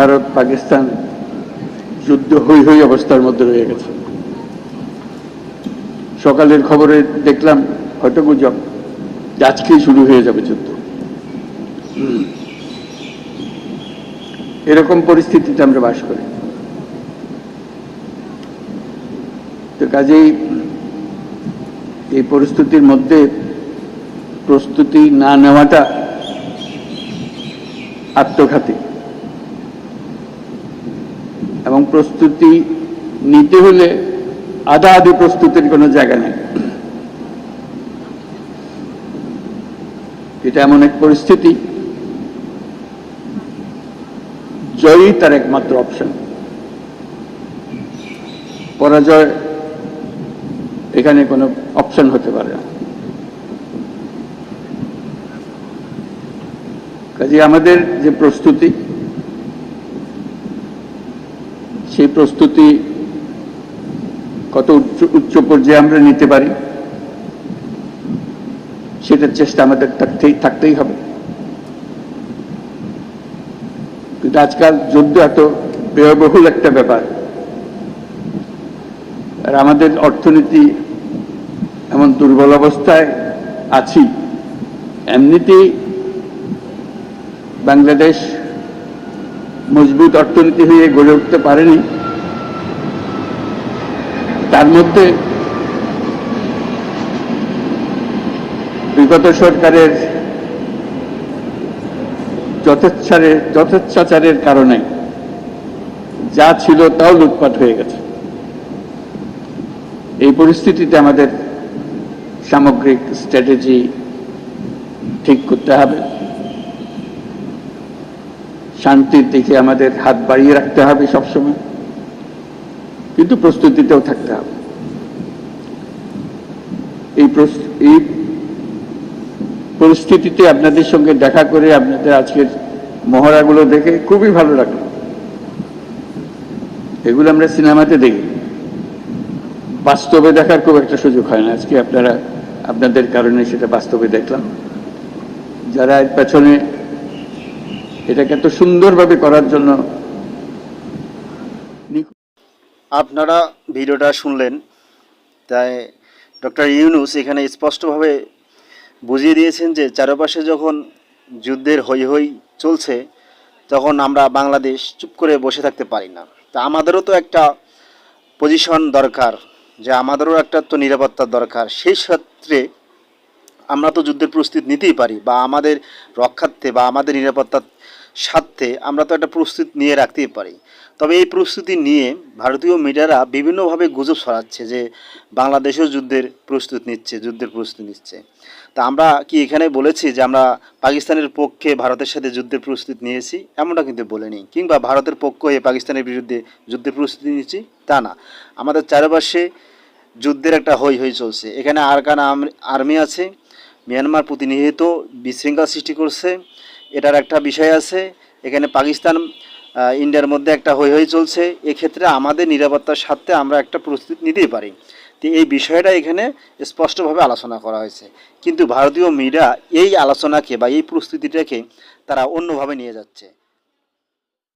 ভারত পাকিস্তান যুদ্ধ হই হই অবস্থার মধ্যে রয়ে গেছে। সকালের খবরে দেখলাম, হয়তো গুজব, আজকেই শুরু হয়ে যাবে যুদ্ধ। এরকম পরিস্থিতিতে আমরা বাস করি। তো কাজেই এই পরিস্থিতির মধ্যে প্রস্তুতি না নেওয়াটা আত্মঘাতী। এবং প্রস্তুতি নিতে হলে আধা আধি প্রস্তুতির কোনো জায়গা নেই। এটা এমন এক পরিস্থিতি, জয়ই তার একমাত্র অপশন পরাজয় এখানে কোনো অপশন হতে পারে না। কাজে আমাদের যে প্রস্তুতি সেই প্রস্তুতি কত উচ্চ উচ্চ পর্যায়ে আমরা নিতে পারি? সেটার চেষ্টা আমাদের থাকতেই থাকতেই হবে। কিন্তু আজকাল যুদ্ধ এত ব্যয়বহুল একটা ব্যাপার। আর আমাদের অর্থনীতি এমন দুর্বল অবস্থায় আছি। এমনিতেই বাংলাদেশ মজবুত অর্থনীতি হয়ে গড়ে উঠতে পারেনি। তার মধ্যে বিগত সরকারের যথেচ্ছারে যথেচ্ছাচারের কারণে যা ছিল তাও লুটপাট হয়ে গেছে। এই পরিস্থিতিতে আমাদের সামগ্রিক স্ট্র্যাটেজি ঠিক করতে হবে। শান্তির দিকে আমাদের হাত বাড়িয়ে রাখতে হবে সবসময়। কিন্তু প্রস্তুতিতেও থাকতে হবে। এই এই পরিস্থিতিতে আপনাদের সঙ্গে দেখা করে আপনাদের আজকের মহড়াগুলো দেখে খুবই ভালো লাগল। এগুলো আমরা সিনেমাতে দেখি। বাস্তবে দেখার খুব একটা সুযোগ হয় না। আজকে আপনারা, আপনাদের কারণে সেটা বাস্তবে দেখলাম। যারা পেছনে এটাকে এত সুন্দরভাবে করার জন্য আপনারা ভিডিওটা শুনলেন, তাই ডক্টর ইউনুস এখানে স্পষ্টভাবে বুঝিয়ে দিয়েছেন যে চারপাশে যখন যুদ্ধের হই হই চলছে, তখন আমরা বাংলাদেশ চুপ করে বসে থাকতে পারি না। তা আমাদেরও তো একটা পজিশন দরকার, যে আমাদেরও একটা তো নিরাপত্তার দরকার। সেই ক্ষেত্রে আমরা তো যুদ্ধের প্রস্তুতি নিতেই পারি, বা আমাদের রক্ষার্থে বা আমাদের নিরাপত্তার স্বার্থে আমরা তো একটা প্রস্তুতি নিয়ে রাখতেই পারি। তবে এই প্রস্তুতি নিয়ে ভারতীয় মিডিয়ারা বিভিন্নভাবে গুজব ছড়াচ্ছে যে বাংলাদেশও যুদ্ধের প্রস্তুতি নিচ্ছে, যুদ্ধের প্রস্তুতি নিচ্ছে। তা আমরা কি এখানে বলেছি যে আমরা পাকিস্তানের পক্ষে ভারতের সাথে যুদ্ধের প্রস্তুতি নিয়েছি? এমনটা কিন্তু বলিনি। কিংবা ভারতের পক্ষ হয়ে পাকিস্তানের বিরুদ্ধে যুদ্ধের প্রস্তুতি নিয়েছি? তা না। আমাদের চারপাশে যুদ্ধের একটা হই হই চলছে। এখানে আরকান আর্মি আছে, মিয়ানমার প্রতিনিধিত্ব বিশৃঙ্খলা সৃষ্টি করছে এটার একটা বিষয় আছে। এখানে পাকিস্তান ইন্ডিয়ার মধ্যে একটা হই হই চলছে। এক্ষেত্রে আমাদের নিরাপত্তার স্বার্থে আমরা একটা প্রস্তুতি নিতেই পারি। তো এই বিষয়টা এখানে স্পষ্টভাবে আলোচনা করা হয়েছে। কিন্তু ভারতীয় মিডিয়া এই আলোচনাকে বা এই প্রস্তুতিটাকে তারা অন্যভাবে নিয়ে যাচ্ছে।